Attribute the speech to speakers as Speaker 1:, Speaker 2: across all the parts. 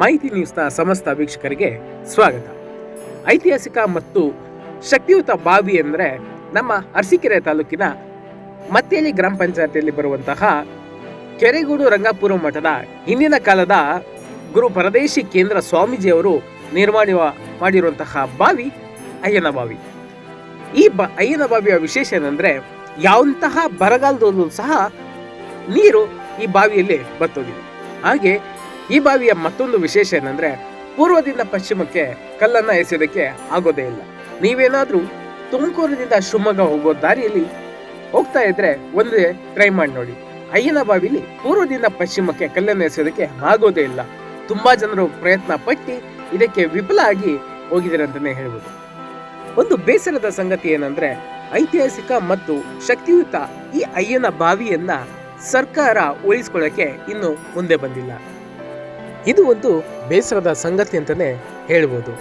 Speaker 1: ಮಾಹಿತಿ ನ್ಯೂಸ್ನ ಸಮಸ್ತ ವೀಕ್ಷಕರಿಗೆ ಸ್ವಾಗತ. ಐತಿಹಾಸಿಕ ಮತ್ತು ಶಕ್ತಿಯುತ ಬಾವಿ ಅಂದರೆ ನಮ್ಮ ಅರಸೀಕೆರೆ ತಾಲೂಕಿನ ಮತ್ತೇಲಿ ಗ್ರಾಮ ಪಂಚಾಯತಿಯಲ್ಲಿ ಬರುವಂತಹ ಕೆರೆಗೂಡು ರಂಗಾಪುರ ಮಠದ ಹಿಂದಿನ ಕಾಲದ ಗುರು ಪರದೇಶಿ ಕೇಂದ್ರ ಸ್ವಾಮೀಜಿಯವರು ನಿರ್ಮಾಣ ಮಾಡಿರುವಂತಹ ಬಾವಿ, ಅಯ್ಯನ ಬಾವಿ. ಈ ಬ ಅಯ್ಯನ ಬಾವಿಯ ವಿಶೇಷ ಏನಂದರೆ ಯಾವಂತಹ ಬರಗಾಲದಲ್ಲೂ ಸಹ ನೀರು ಈ ಬಾವಿಯಲ್ಲಿ ಬತ್ತೋಗಿದೆ. ಹಾಗೆ ಈ ಬಾವಿಯ ಮತ್ತೊಂದು ವಿಶೇಷ ಏನಂದ್ರೆ, ಪೂರ್ವದಿಂದ ಪಶ್ಚಿಮಕ್ಕೆ ಕಲ್ಲನ್ನ ಎಸೆಯೋದಕ್ಕೆ ಆಗೋದೇ ಇಲ್ಲ. ನೀವೇನಾದ್ರೂ ತುಮಕೂರಿನಿಂದ ಶಿವಮೊಗ್ಗ ಹೋಗೋ ದಾರಿಯಲ್ಲಿ ಹೋಗ್ತಾ ಇದ್ರೆ ಒಂದೇ ಟ್ರೈ ಮಾಡಿ ನೋಡಿ. ಅಯ್ಯನ ಬಾವಿಲಿ ಪೂರ್ವದಿಂದ ಪಶ್ಚಿಮಕ್ಕೆ ಕಲ್ಲನ್ನು ಎಸೆಯೋದಕ್ಕೆ ಆಗೋದೇ ಇಲ್ಲ. ತುಂಬಾ ಜನರು ಪ್ರಯತ್ನ ಪಟ್ಟಿ ಇದಕ್ಕೆ ವಿಫಲ ಆಗಿ ಹೋಗಿದ್ದಾರೆ ಅಂತಾನೆ ಹೇಳ್ಬೋದು. ಒಂದು ಬೇಸರದ ಸಂಗತಿ ಏನಂದ್ರೆ, ಐತಿಹಾಸಿಕ ಮತ್ತು ಶಕ್ತಿಯುತ ಈ ಅಯ್ಯನ ಬಾವಿಯನ್ನ ಸರ್ಕಾರ ಉಳಿಸ್ಕೊಳ್ಳಕ್ಕೆ ಇನ್ನು ಮುಂದೆ ಬಂದಿಲ್ಲ. ಇದು ಒಂದು ಬೇಸರದ ಸಂಗತಿ ಅಂತಾನೆ ಹೇಳ್ಬೋದು.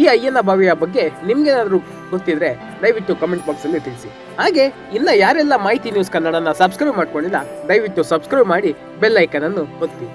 Speaker 1: ಈ ಅಯ್ಯನ ಬಾವಿಯ ಬಗ್ಗೆ ನಿಮ್ಗೇನಾದರೂ ಗೊತ್ತಿದ್ರೆ ದಯವಿಟ್ಟು ಕಮೆಂಟ್ ಬಾಕ್ಸ್ ಅಲ್ಲಿ ತಿಳಿಸಿ. ಹಾಗೆ, ಇನ್ನ ಯಾರೆಲ್ಲ ಮಾಹಿತಿ ನ್ಯೂಸ್ ಕನ್ನಡನ ಸಬ್ಸ್ಕ್ರೈಬ್ ಮಾಡ್ಕೊಂಡಿಲ್ಲ, ದಯವಿಟ್ಟು ಸಬ್ಸ್ಕ್ರೈಬ್ ಮಾಡಿ ಬೆಲ್ ಐಕನ್ ಅನ್ನು ಒತ್ತಿ.